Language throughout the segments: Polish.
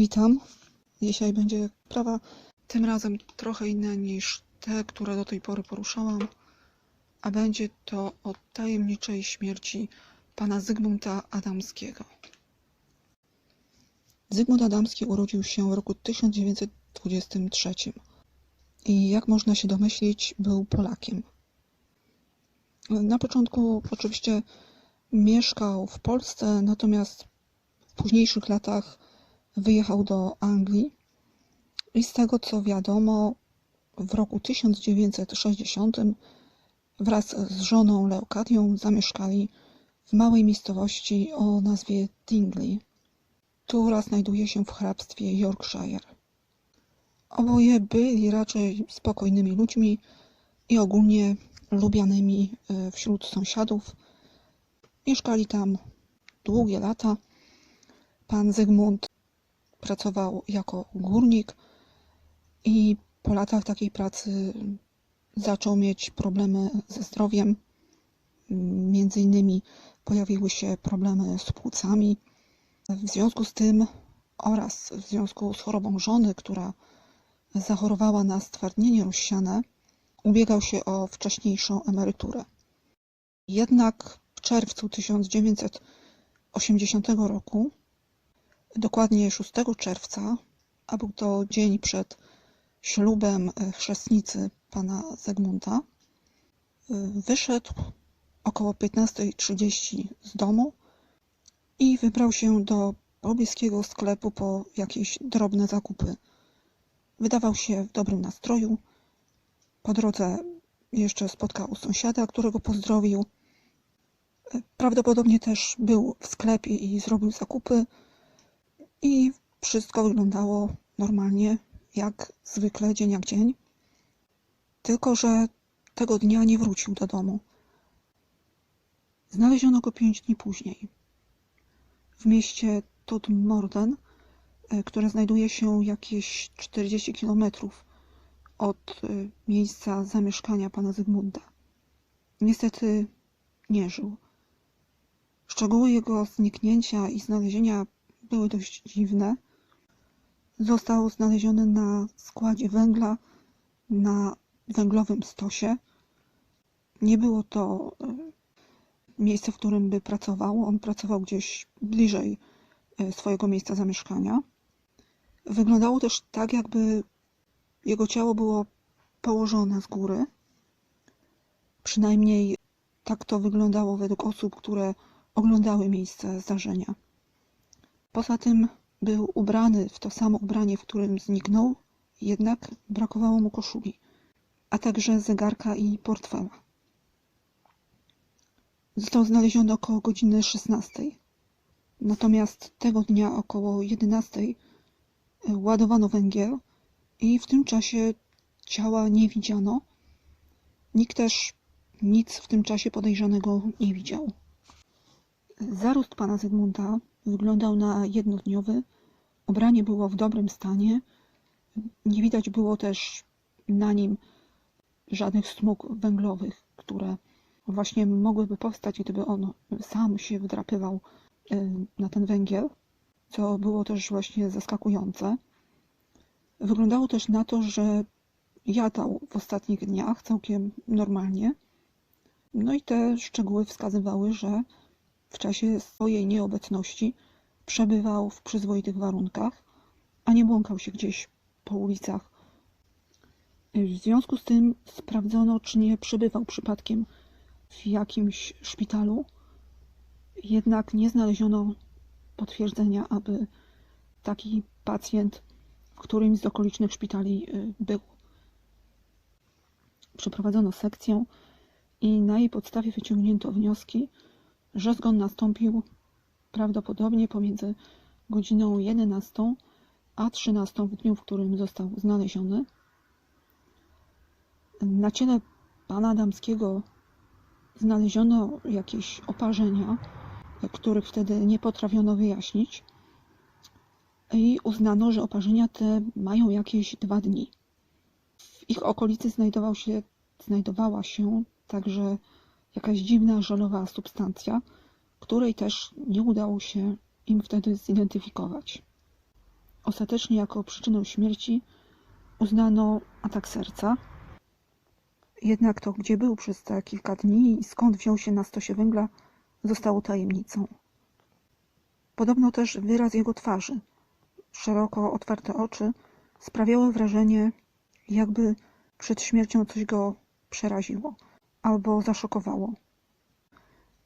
Witam. Dzisiaj będzie sprawa tym razem trochę inna niż te, które do tej pory poruszałam, a będzie to o tajemniczej śmierci pana Zygmunta Adamskiego. Zygmunt Adamski urodził się w roku 1923 i jak można się domyślić, był Polakiem. Na początku oczywiście mieszkał w Polsce, natomiast w późniejszych latach wyjechał do Anglii i z tego co wiadomo, w roku 1960 wraz z żoną Leokadią zamieszkali w małej miejscowości o nazwie Tingley, która znajduje się w hrabstwie Yorkshire. Oboje byli raczej spokojnymi ludźmi i ogólnie lubianymi e, wśród sąsiadów. Mieszkali tam długie lata. Pan Zygmunt pracował jako górnik i po latach takiej pracy zaczął mieć problemy ze zdrowiem. Między innymi pojawiły się problemy z płucami. W związku z tym oraz w związku z chorobą żony, która zachorowała na stwardnienie rozsiane, ubiegał się o wcześniejszą emeryturę. Jednak w czerwcu 1980 roku, dokładnie 6 czerwca, a był to dzień przed ślubem chrzestnicy pana Zygmunta, wyszedł około 15.30 z domu i wybrał się do pobliskiego sklepu po jakieś drobne zakupy. Wydawał się w dobrym nastroju. Po drodze jeszcze spotkał sąsiada, którego pozdrowił. Prawdopodobnie też był w sklepie i zrobił zakupy. I wszystko wyglądało normalnie, jak zwykle, dzień jak dzień. Tylko, że tego dnia nie wrócił do domu. Znaleziono go pięć dni później w mieście Todmorden, które znajduje się jakieś 40 kilometrów od y, miejsca zamieszkania pana Zygmunta. Niestety nie żył. Szczegóły jego zniknięcia i znalezienia były dość dziwne. Został znaleziony na składzie węgla na węglowym stosie. Nie było to y, miejsce, w którym by pracował. On pracował gdzieś bliżej y, swojego miejsca zamieszkania. Wyglądało też tak, jakby jego ciało było położone z góry. Przynajmniej tak to wyglądało według osób, które oglądały miejsce zdarzenia. Poza tym był ubrany w to samo ubranie, w którym zniknął, jednak brakowało mu koszuli, a także zegarka i portfela. Został znaleziony około godziny 16. Natomiast tego dnia około 11 ładowano węgiel i w tym czasie ciała nie widziano. Nikt też nic w tym czasie podejrzanego nie widział. Zarost pana Zygmunta wyglądał na jednodniowy. Ubranie było w dobrym stanie. Nie widać było też na nim żadnych smug węglowych, które właśnie mogłyby powstać, gdyby on sam się wdrapywał y, na ten węgiel, co było też właśnie zaskakujące. Wyglądało też na to, że jadał w ostatnich dniach całkiem normalnie. No i te szczegóły wskazywały, że w czasie swojej nieobecności przebywał w przyzwoitych warunkach, a nie błąkał się gdzieś po ulicach. W związku z tym sprawdzono, czy nie przebywał przypadkiem w jakimś szpitalu, jednak nie znaleziono potwierdzenia, aby taki pacjent w którymś z okolicznych szpitali y, był. Przeprowadzono sekcję i na jej podstawie wyciągnięto wnioski, że zgon nastąpił prawdopodobnie pomiędzy godziną 11 a 13 w dniu, w którym został znaleziony. Na ciele pana Adamskiego znaleziono jakieś oparzenia, których wtedy nie potrafiono wyjaśnić i uznano, że oparzenia te mają jakieś dwa dni. W ich okolicy znajdował się, znajdowała się także jakaś dziwna, żelowa substancja, której też nie udało się im wtedy zidentyfikować. Ostatecznie jako przyczynę śmierci uznano atak serca. Jednak to, gdzie był przez te kilka dni i skąd wziął się na stosie węgla, zostało tajemnicą. Podobno też wyraz jego twarzy, szeroko otwarte oczy, sprawiały wrażenie, jakby przed śmiercią coś go przeraziło albo zaszokowało.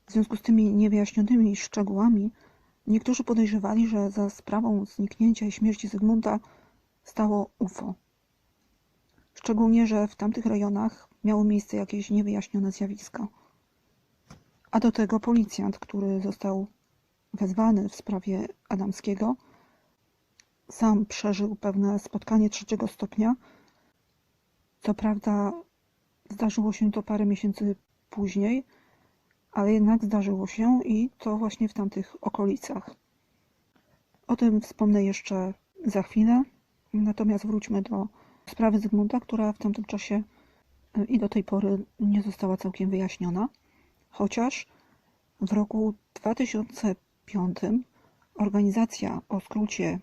W związku z tymi niewyjaśnionymi szczegółami, niektórzy podejrzewali, że za sprawą zniknięcia i śmierci Zygmunta stało UFO. Szczególnie, że w tamtych rejonach miało miejsce jakieś niewyjaśnione zjawiska. A do tego policjant, który został wezwany w sprawie Adamskiego, sam przeżył pewne spotkanie trzeciego stopnia. Co prawda, zdarzyło się to parę miesięcy później, ale jednak zdarzyło się i to właśnie w tamtych okolicach. O tym wspomnę jeszcze za chwilę, natomiast wróćmy do sprawy Zygmunta, która w tamtym czasie y, i do tej pory nie została całkiem wyjaśniona, chociaż w roku 2005 organizacja o skrócie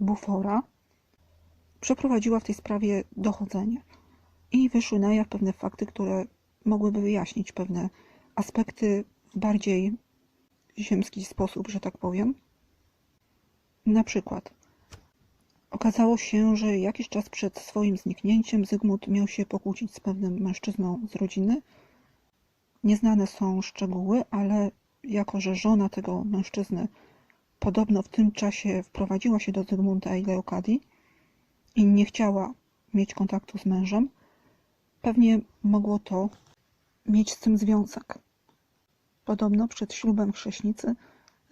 Bufora przeprowadziła w tej sprawie dochodzenie i wyszły na jaw pewne fakty, które mogłyby wyjaśnić pewne aspekty w bardziej ziemski sposób, że tak powiem. Na przykład okazało się, że jakiś czas przed swoim zniknięciem Zygmunt miał się pokłócić z pewnym mężczyzną z rodziny. Nieznane są szczegóły, ale jako że żona tego mężczyzny podobno w tym czasie wprowadziła się do Zygmunta i Leokadii i nie chciała mieć kontaktu z mężem, pewnie mogło to mieć z tym związek. Podobno przed ślubem chrześnicy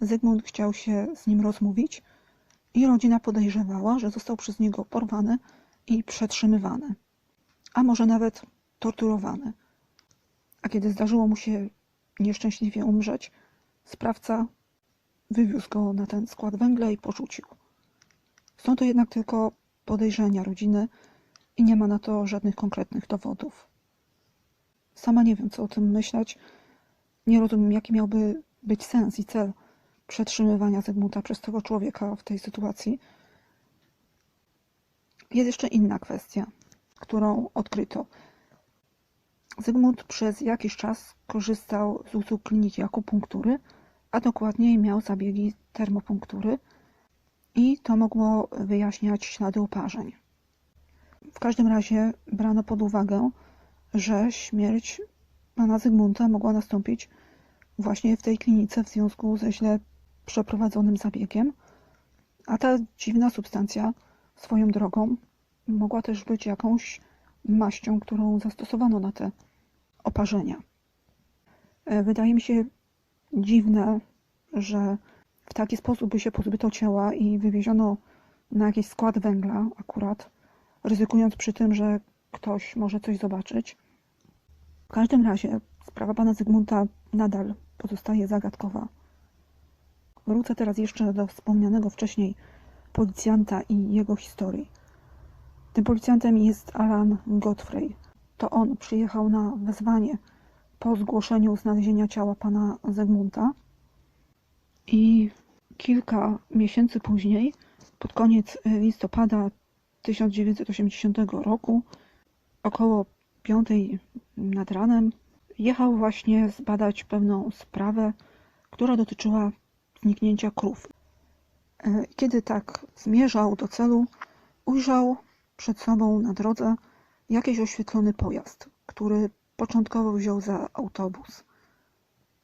Zygmunt chciał się z nim rozmówić i rodzina podejrzewała, że został przez niego porwany i przetrzymywany, a może nawet torturowany. A kiedy zdarzyło mu się nieszczęśliwie umrzeć, sprawca wywiózł go na ten skład węgla i porzucił. Są to jednak tylko podejrzenia rodziny i nie ma na to żadnych konkretnych dowodów. Sama nie wiem, co o tym myśleć. Nie rozumiem, jaki miałby być sens i cel przetrzymywania Zygmunta przez tego człowieka w tej sytuacji. Jest jeszcze inna kwestia, którą odkryto. Zygmunt przez jakiś czas korzystał z usług kliniki akupunktury, a dokładniej miał zabiegi termopunktury i to mogło wyjaśniać ślady oparzeń. W każdym razie brano pod uwagę, że śmierć pana Zygmunta mogła nastąpić właśnie w tej klinice w związku ze źle przeprowadzonym zabiegiem, a ta dziwna substancja swoją drogą mogła też być jakąś maścią, którą zastosowano na te oparzenia. E, Wydaje mi się dziwne, że w taki sposób by się pozbyto ciała i wywieziono na jakiś skład węgla akurat, ryzykując przy tym, że ktoś może coś zobaczyć. W każdym razie sprawa pana Zygmunta nadal pozostaje zagadkowa. Wrócę teraz jeszcze do wspomnianego wcześniej policjanta i jego historii. Tym policjantem jest Alan Godfrey. To on przyjechał na wezwanie po zgłoszeniu znalezienia ciała pana Zygmunta i kilka miesięcy później, pod koniec listopada 1980 roku, około 5 nad ranem, jechał właśnie zbadać pewną sprawę, która dotyczyła zniknięcia krów. E, Kiedy tak zmierzał do celu, ujrzał przed sobą na drodze jakiś oświetlony pojazd, który początkowo wziął za autobus.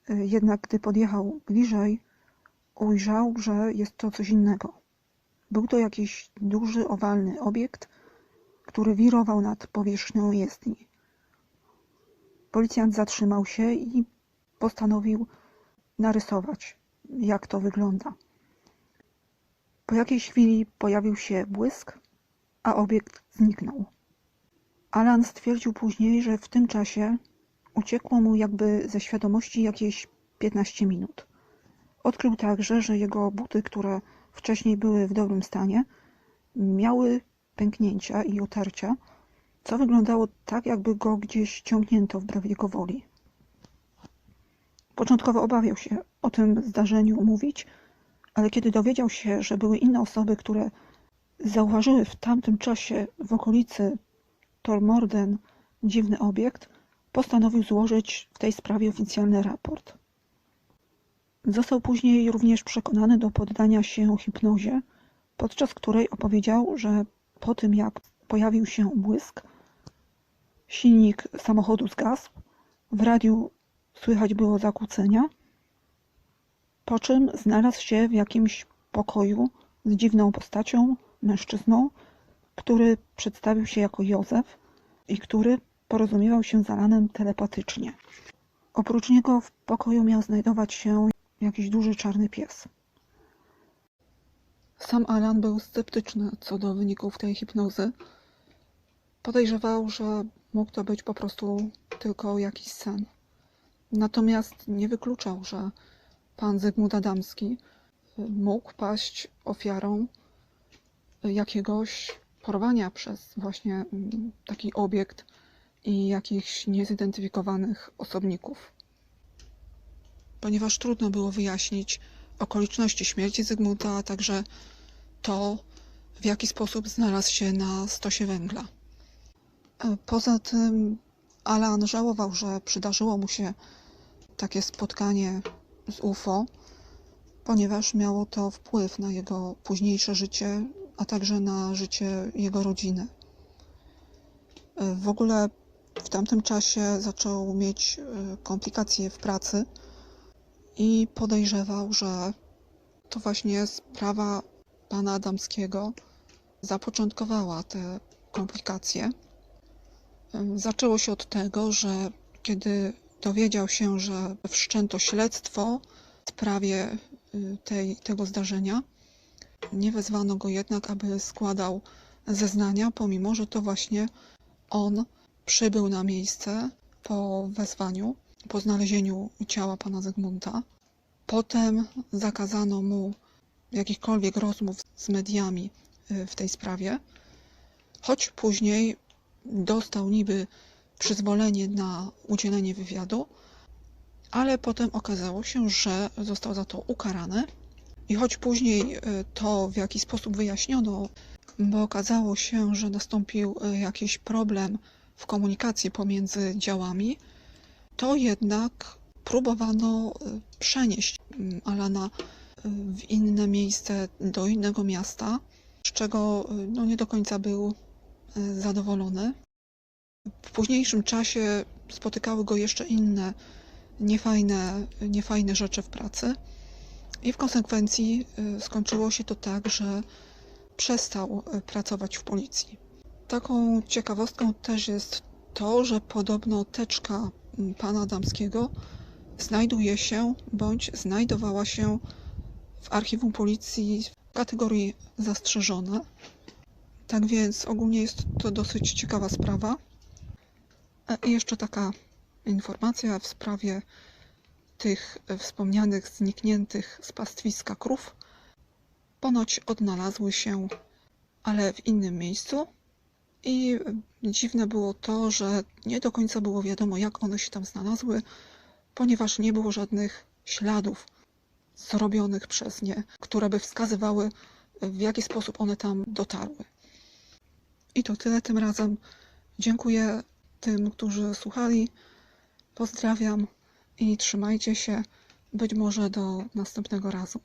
E, Jednak gdy podjechał bliżej, ujrzał, że jest to coś innego. Był to jakiś duży, owalny obiekt, który wirował nad powierzchnią jezdni. Policjant zatrzymał się i postanowił narysować, jak to wygląda. Po jakiejś chwili pojawił się błysk, a obiekt zniknął. Alan stwierdził później, że w tym czasie uciekło mu jakby ze świadomości jakieś 15 minut. Odkrył także, że jego buty, które wcześniej były w dobrym stanie, miały pęknięcia i otarcia, co wyglądało tak, jakby go gdzieś ciągnięto wbrew jego woli. Początkowo obawiał się o tym zdarzeniu mówić, ale kiedy dowiedział się, że były inne osoby, które zauważyły w tamtym czasie w okolicy Tolmorden dziwny obiekt, postanowił złożyć w tej sprawie oficjalny raport. Został później również przekonany do poddania się hipnozie, podczas której opowiedział, że po tym jak pojawił się błysk, silnik samochodu zgasł, w radiu słychać było zakłócenia, po czym znalazł się w jakimś pokoju z dziwną postacią, mężczyzną, który przedstawił się jako Józef i który porozumiewał się z Alanem telepatycznie. Oprócz niego w pokoju miał znajdować się jakiś duży czarny pies. Sam Alan był sceptyczny co do wyników tej hipnozy. Podejrzewał, że mógł to być po prostu tylko jakiś sen. Natomiast nie wykluczał, że pan Zygmunt Adamski mógł paść ofiarą jakiegoś porwania przez właśnie mm, taki obiekt i jakichś niezidentyfikowanych osobników. Ponieważ trudno było wyjaśnić okoliczności śmierci Zygmunta, a także to, w jaki sposób znalazł się na stosie węgla. E, Poza tym Alan żałował, że przydarzyło mu się takie spotkanie z UFO, ponieważ miało to wpływ na jego późniejsze życie, a także na życie jego rodziny. E, W ogóle w tamtym czasie zaczął mieć e, komplikacje w pracy i podejrzewał, że to właśnie sprawa pana Adamskiego zapoczątkowała te komplikacje. Zaczęło się od tego, że kiedy dowiedział się, że wszczęto śledztwo w sprawie y, tej, tego zdarzenia, nie wezwano go jednak, aby składał zeznania, pomimo że to właśnie on przybył na miejsce po wezwaniu, po znalezieniu ciała pana Zygmunta. Potem zakazano mu jakichkolwiek rozmów z mediami y, w tej sprawie, choć później dostał niby przyzwolenie na udzielenie wywiadu, ale potem okazało się, że został za to ukarany. I choć później y, to w jaki sposób wyjaśniono, bo okazało się, że nastąpił y, jakiś problem w komunikacji pomiędzy działami, to jednak próbowano y, przenieść mm, Alana y, w inne miejsce, do innego miasta, z czego y, no, nie do końca był zadowolony. W późniejszym czasie spotykały go jeszcze inne niefajne, niefajne rzeczy w pracy. I w konsekwencji skończyło się to tak, że przestał pracować w policji. Taką ciekawostką też jest to, że podobno teczka mm, pana Adamskiego znajduje się bądź znajdowała się w archiwum policji w kategorii zastrzeżone. Tak więc ogólnie jest to dosyć ciekawa sprawa. E, I jeszcze taka informacja w sprawie tych e, wspomnianych znikniętych z pastwiska krów. Ponoć odnalazły się, ale w innym miejscu. I dziwne było to, że nie do końca było wiadomo, jak one się tam znalazły, ponieważ nie było żadnych śladów zrobionych przez nie, które by wskazywały, w jaki sposób one tam dotarły. I to tyle tym razem. Dziękuję tym, którzy słuchali. Pozdrawiam i trzymajcie się. Być może do następnego razu.